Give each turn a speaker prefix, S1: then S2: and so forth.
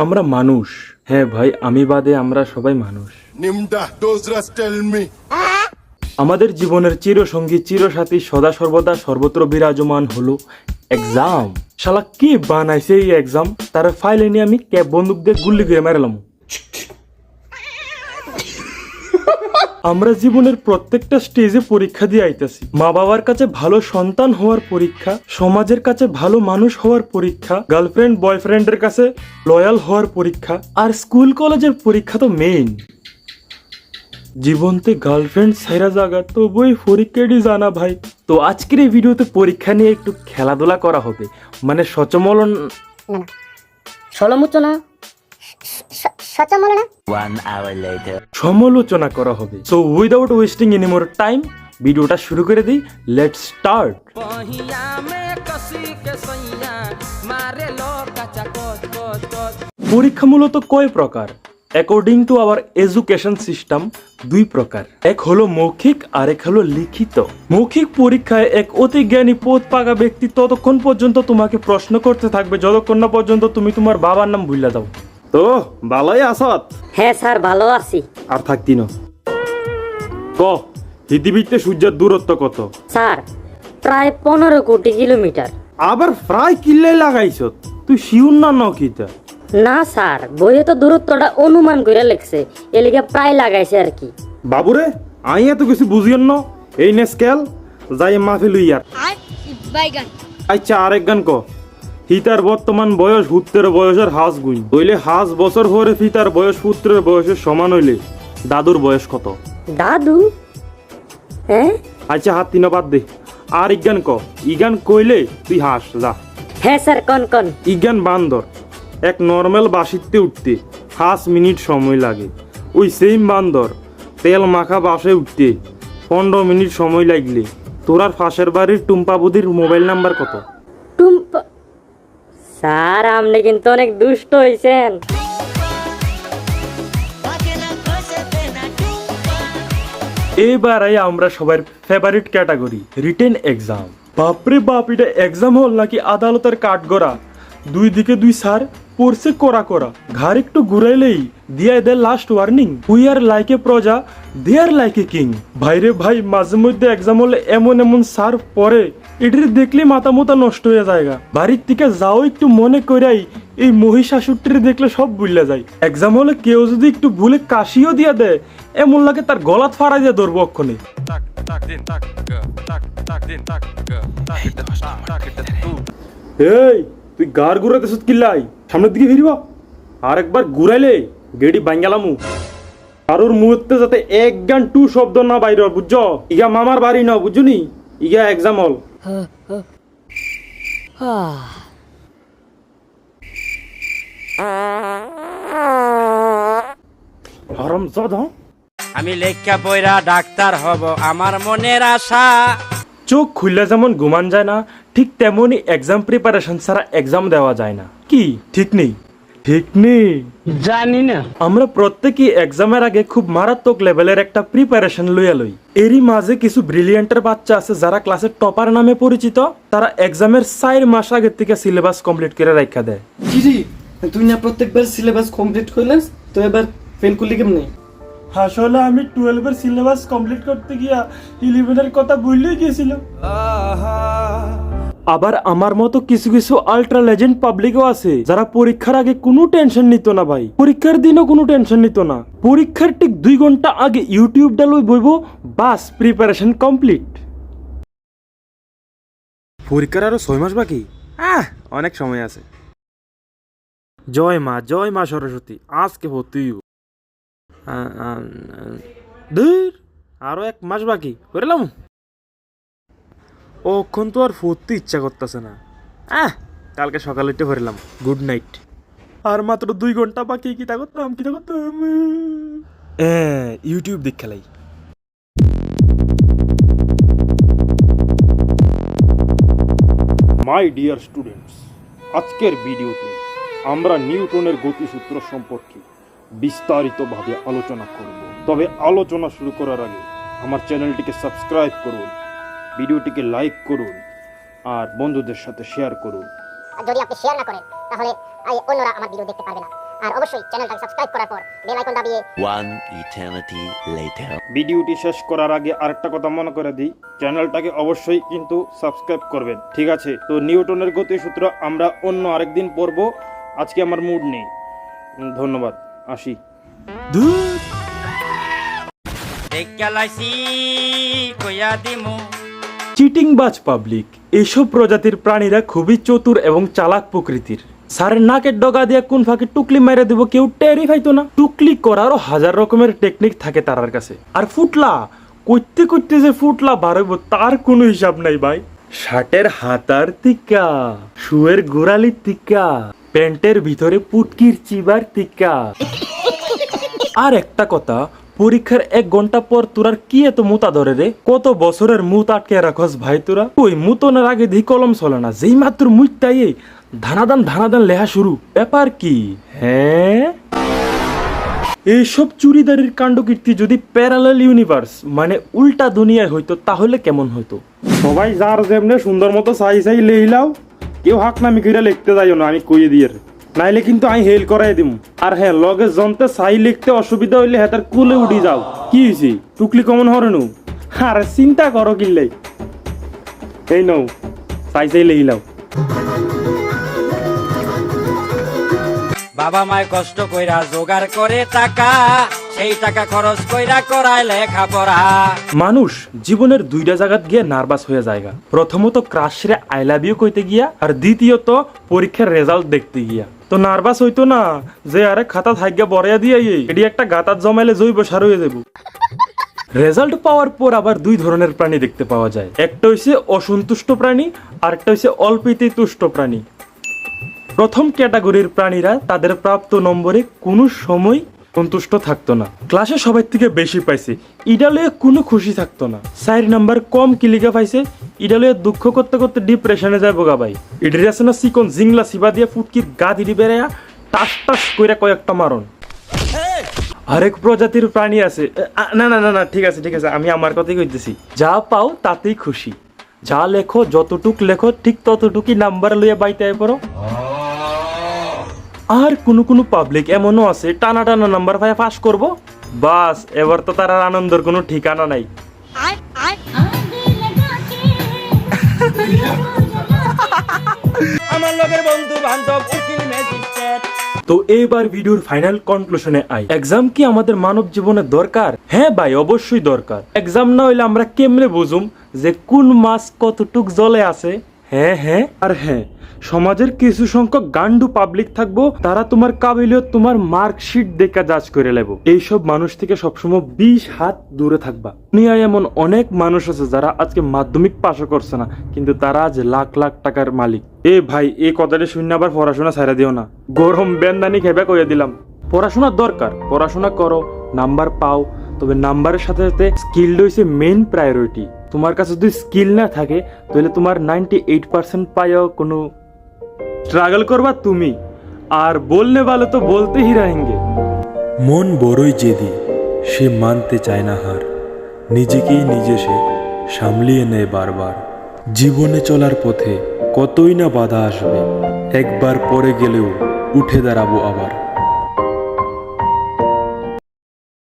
S1: আমরা মানুষ। হ্যাঁ ভাই আমি বাদে আমরা সবাই মানুষ. আমাদের জীবনের চিরসঙ্গী চিরসাথী সদা সর্বদা সর্বত্র বিরাজমান হলো এক্সাম শালা কি বানাইছে এই এক্সাম তার ফাইলে নিয়ে আমি ক্যাব বন্দুক দিয়ে গুল্লি করে মারলাম আমরা জীবনের প্রত্যেকটা স্টেজে পরীক্ষা দিয়ে আইতাছি। মা বাবার কাছে ভালো সন্তান হওয়ার পরীক্ষা, সমাজের কাছে ভালো মানুষ হওয়ার পরীক্ষা গার্লফ্রেন্ড বয়ফ্রেন্ডের কাছে লয়াল হওয়ার পরীক্ষা, আর স্কুল কলেজের পরীক্ষা তো মেইন জীবনতে গার্লফ্রেন্ড সেরা জায়গা তবুই পরীক্ষাটি জানা ভাই। তো আজকের এই ভিডিওতে পরীক্ষা নিয়ে একটু খেলাধুলা করা হবে। মানে সচমলন
S2: One সমালোচনা
S1: সমালোচনা করা হবে। So without wasting any more time ভিডিওটা শুরু করে দিই। লেট স্টার্ট পরীক্ষা মূলত কয় প্রকার? According to our education system দুই প্রকার। এক হলো মৌখিক আর এক হলো লিখিত। মৌখিক পরীক্ষায় এক অতি জ্ঞানী পথ পাকা ব্যক্তি ততক্ষণ পর্যন্ত তোমাকে প্রশ্ন করতে থাকবে যতক্ষণ না পর্যন্ত তুমি তোমার বাবার নাম ভুলে দাও তো ভালোই আসাত
S3: হ্যাঁ স্যার ভালো আছি।
S1: আর থাকতি না। ক পৃথিবীতে সূর্যের দূরত্ব কত?
S3: স্যার প্রায় পনেরো কোটি কিলোমিটার।
S1: আবার প্রায় কিল্লে লাগাইছ? তুই শিউর না নকিতা?
S3: না স্যার বইয়ে তো দূরত্বটা অনুমান করে লেখছে। এলিগে প্রায় লাগাইছে আর কি।
S1: বাবুরে আই এত কিছু বুঝিয়েন ন। এই নে স্কেল যাই মাফি লইয়ার। আচ্ছা আরেক গান ক। হিতার বর্তমান বয়স হুত্রের বয়সের হাঁস গুণ হইলে হাঁস বছর পরে ফিতার বয়স পুত্রের বয়সের সমান হইলে দাদুর বয়স কত?
S3: দাদু? হ্যাঁ?
S1: আচ্ছা হাত তিন বাদ দে। আর ইজ্ঞান ক। ইজ্ঞান কইলে তুই হাঁস যা।
S3: হ্যাঁ স্যার কন কন।
S1: ইজ্ঞান বান্দর। এক নর্মাল বাসিতে উঠতে পাঁচ মিনিট সময় লাগে। ওই সেম বান্দর তেল মাখা বাসে উঠতে পনেরো মিনিট সময় লাগলে। তোরার ফাঁসের বাড়ির টুম্পা বুদির মোবাইল নাম্বার কত?
S3: টুম্পা স্যার, আপনি কিন্তু অনেক দুষ্ট হয়েছেন
S1: এবার আই আমরা সবার ফেভারিট ক্যাটাগরি রিটেন এক্সাম বাপরে বাপ, এটা এক্সাম হল নাকি আদালতের কাঠ কাঠগড়া? দুই দিকে দুই স্যার, পড়ছে করা করা ঘাড় একটু ঘুরাইলেই দিয়া দে last warning we are like প্রজা দে আর লাইক কিং ভাইরে ভাই, মাঝে মধ্যে এক্সাম হলে এমন এমন স্যার পরে এটির দেখলে মাথা মোতা নষ্ট হয়ে যায়গা বাড়ির থেকে যাও একটু মনে করাই এই মহিষাসুরটির দেখলে সব ভুলে যায়। এক্সাম হলে কেউ যদি একটু ভুলে কাশিও দিয়া দেয় এমন লাগে তার গলাত ফাড়াই দিয়ে ধরবো অক্ষণে। এই তুই গার ঘুরাইতেছ কিল্লাই? সামনের দিকে ফিরিব? আর একবার ঘুরাইলে গেডি বাঙ্গালামু। কারোর মুহূর্তে যাতে এক গান টু শব্দ না বাইর বুঝছ? ইগা মামার বাড়ি না বুঝুনি ইগা এক্সাম হল
S4: আমি লেখা পয়রা ডাক্তার হব আমার মনের আশা।
S1: চোখ খুললে যেমন ঘুমান যায় না ঠিক তেমনই এক্সাম প্রিপারেশন ছাড়া এক্সাম দেওয়া যায় না। কি? ঠিক নেই। ঠিক নেই
S3: জানি না।
S1: আমরা প্রত্যেকেই এক্সামের আগে খুব মারাত্মক লেভেলের একটা প্রিপারেশন লইয়া লই। এরই মাঝে কিছু ব্রিলিয়ান্টের বাচ্চা আছে যারা ক্লাসের টপার নামে পরিচিত তারা এক্সামের চার মাস আগের থেকে সিলেবাস কমপ্লিট করে রাখা দেয়।
S5: কিরে তুই না প্রত্যেকবার সিলেবাস কমপ্লিট করলেস তো এবার ফেল করলি কেমনি?
S1: আসলে আমি টুয়েলভের সিলেবাস কমপ্লিট করতে গিয়া ইলেভেনের কথা ভুলেই গিয়েছিলাম আবার আমার মতো কিছু কিছু আল্ট্রা লেজেন্ড পাবলিকও আছে যারা পরীক্ষার আগে কোনো টেনশন নিত না ভাই। পরীক্ষার দিনও কোনো টেনশন নিত না। পরীক্ষার ঠিক দুই ঘণ্টা আগে ইউটিউব ডালই বইব বাস প্রিপারেশন কমপ্লিট পরীক্ষার আরও ছয় মাস বাকি? আহ অনেক সময় আছে। জয় মা জয় মা সরস্বতী আজকে ভর্তি আ- আরও এক মাস বাকি করলাম ওক্ষণ তো আর ফুটতে ইচ্ছা করতেছে না। আহ, কালকে সকালে উঠে ভরলাম গুড নাইট আর মাত্র দুই ঘণ্টা বাকি কিতা করতাম কিতা করতাম? ইউটিউব দিক খেলাই মাই ডিয়ার স্টুডেন্টস আজকের ভিডিওতে আমরা নিউটনের গতিসূত্র সম্পর্কে বিস্তারিতভাবে আলোচনা করব। তবে আলোচনা শুরু করার আগে আমার চ্যানেলটিকে সাবস্ক্রাইব করুন। ভিডিওটিকে লাইক করুন আর বন্ধুদের সাথে শেয়ার করুন।
S6: আর যদি আপনি শেয়ার না করেন তাহলে আই- অন্যরা আমার ভিডিও দেখতে পারবে না।
S2: আর অবশ্যই চ্যানেলটাকে সাবস্ক্রাইব করার পর বেল আইকন দাবিয়ে
S6: One eternity later.
S1: ভিডিওটি শেষ করার আগে আরেকটা কথা মনে করে দিই চ্যানেলটাকে অবশ্যই কিন্তু সাবস্ক্রাইব করবেন ঠিক আছে? তো নিউটনের গতিসূত্র আমরা অন্য আরেকদিন পড়ব। আজকে আমার মুড নেই। ধন্যবাদ। আসি। চিটিংবাজ পাবলিক এইসব প্রজাতির প্রাণীরা খুবই চতুর এবং চালাক প্রকৃতির। সারের নাকের ডগা দিয়ে কোন ফাঁকে টুকলি মেরে দেবো কেউ টেরই পাইতো না। টুকলি করারও হাজার রকমের টেকনিক থাকে তারার কাছে। আর ফুটলা করতে করতে যে ফুটলা বাড়াবো তার কোনো হিসাব নাই ভাই। শার্টের হাতার টিকা, শুয়ের গোড়ালির টিকা, প্যান্টের ভিতরে পুটকির চিবার টিকা। আর একটা কথা পরীক্ষার এক ঘণ্টা পর তোরার কি এত মুতা ধরে রে? কত বছরের মুত আটকে রাখস ভাই তোরা? ওই মুতনের আগে দি কলম চলে না, যেই মাত্র মুইটাই ধানাদান ধানাদান লেহা শুরু। ব্যাপার কি? হ্যাঁ? এইসব চুরিদারির কাণ্ডকীর্তি যদি প্যারালাল ইউনিভার্স মানে উল্টা দুনিয়ায় হইতো, তাহলে কেমন হইতো? সবাই যার যেমনে সুন্দর মতো চাই চাই লেইলাও কেউ হাক নামি কইরা লিখতে যাইও না, আমি কইয়ে দিয়ের নাইলে কিন্তু আমি হেল করাই দিম। আর হ্যাঁ লগে জনতে চাই লিখতে অসুবিধা হইলে হেতার কুলে উঠি যাও। কি হয়েছে টুকলি কমন হরনু আরে চিন্তা করো কিল্লাই এই নও চাই চাই লেইলাও
S7: বাবা মায় কষ্ট কইরা জোগাড় করে টাকা সেই টাকা খরচ কইরা করায় লেখাপড়া।
S1: মানুষ জীবনের দুইটা জায়গাত গিয়ে নার্ভাস হয়ে জায়গা প্রথমত ক্রাশরে আই লাভ ইউ কইতে গিয়া আর দ্বিতীয়ত পরীক্ষার রেজাল্ট দেখতে গিয়া। তো নার্ভাস হইতো না যে আরে খাতা থাইগা বড়াইয়া দিয়ে এটি একটা গাতার জমাইলে জৈব সার হয়ে যাব রেজাল্ট পাওয়ার পর আবার দুই ধরনের প্রাণী দেখতে পাওয়া যায়। একটা হইছে অসন্তুষ্ট প্রাণী আর একটা হইছে অল্পেতেই তুষ্ট প্রাণী। প্রথম ক্যাটাগরির প্রাণীরা তাদের প্রাপ্ত নম্বরে কোনো সময় সন্তুষ্ট থাকতো না। ক্লাসে সবার থেকে বেশি পাইছে। ইডালয়ে কোনো খুশি থাকতো না। চার নাম্বার কম কিলিকা পাইছে। ইডালয়ে দুঃখ করতে করতে ডিপ্রেশনে যায় বোগা ভাই। ইডারে না চিকন জিংলা সিবা দিয়ে ফুটকির গা দিদি বেড়াইয়া টাস টাস কইরা কয়েকটা মারণ। আরেক প্রজাতির প্রাণী আছে। না না না না, ঠিক আছে ঠিক আছে, আমি আমার কথাই কইতেছি। যা পাও তাতেই খুশি। যা লেখো, যতটুক লেখো, ঠিক ততটুকুই নাম্বার লইয়া বাইতে পড়ো। আর কোনো কোনো পাবলিক এমনও আছে টানা টানা নাম্বার পাই পাস করব। বাস এবার তো তার আর আনন্দের কোনো ঠিকানা নাই।
S7: আমার লগের বন্ধু বান্ধব উকিল ম্যাজিস্ট্রেট
S1: তো এইবার ভিডিওর ফাইনাল কনক্লুশনে আই এক্সাম কি আমাদের মানব জীবনে দরকার? হ্যাঁ ভাই অবশ্যই দরকার। এক্সাম না হইলে আমরা কেমনে বুঝুম যে কোন মাছ কতটুক জলে আছে? হ্যাঁ হ্যাঁ। আর হ্যাঁ সমাজের কিছু সংখ্যক গান্ডু পাবলিক থাকব, তারা তোমার কাবিলিয়ত, তোমার মার্কশিট দেখা যাচ করে নেব। এইসব মানুষ থেকে সবসময় বিশ হাত দূরে থাকবা। দুনিয়ায় এমন অনেক মানুষ আছে যারা আজকে মাধ্যমিক পাশও করছে না, কিন্তু তারা আজ লাখ লাখ টাকার মালিক। এ ভাই এই কথাটা শূন্য আবার পড়াশোনা ছাড়া দিও না। গরম বেন্দানি খেবে কইয়া দিলাম। পড়াশোনার দরকার, পড়াশোনা করো, নাম্বার পাও, তবে নাম্বারের সাথে সাথে স্কিল হইছে মেইন প্রায়োরিটি তোমার কাছে যদি স্কিল না থাকে, তাহলে তোমার নাইনটি এইট পার্সেন্ট পাইয়াও কোনো স্ট্রাগল করবা তুমি। আর বললে ভালো তো বলতেই রাহেঙ্গে
S8: মন বড়ই জেদি, সে মানতে চায় না হার। নিজেকেই নিজে সে সামলিয়ে নেয় বারবার। জীবনে চলার পথে কতই না বাধা আসবে, একবার পরে গেলেও উঠে দাঁড়াবো আবার।